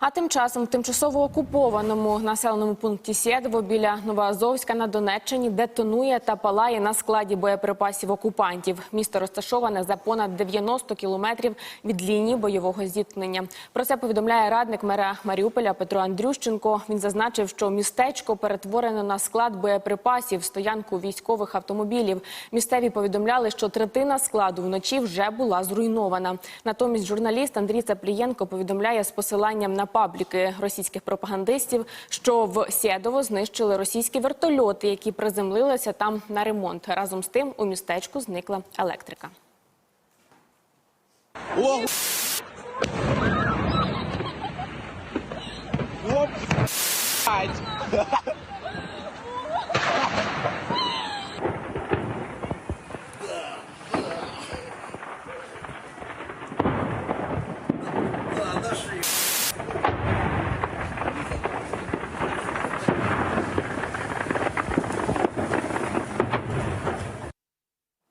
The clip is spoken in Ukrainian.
А тим часом в тимчасово окупованому населеному пункті Сєдово біля Новоазовська на Донеччині детонує та палає на складі боєприпасів окупантів. Місто розташоване за понад 90 кілометрів від лінії бойового зіткнення. Про це повідомляє радник мера Маріуполя Петро Андрющенко. Він зазначив, що містечко перетворено на склад боєприпасів, стоянку військових автомобілів. Місцеві повідомляли, що третина складу вночі вже була зруйнована. Натомість журналіст Андрій Цаплієнко повідомляє з посиланням на пабліки російських пропагандистів, що в Сєдово знищили російські вертольоти, які приземлилися там на ремонт. Разом з тим у містечку зникла електрика. О! О, блядь.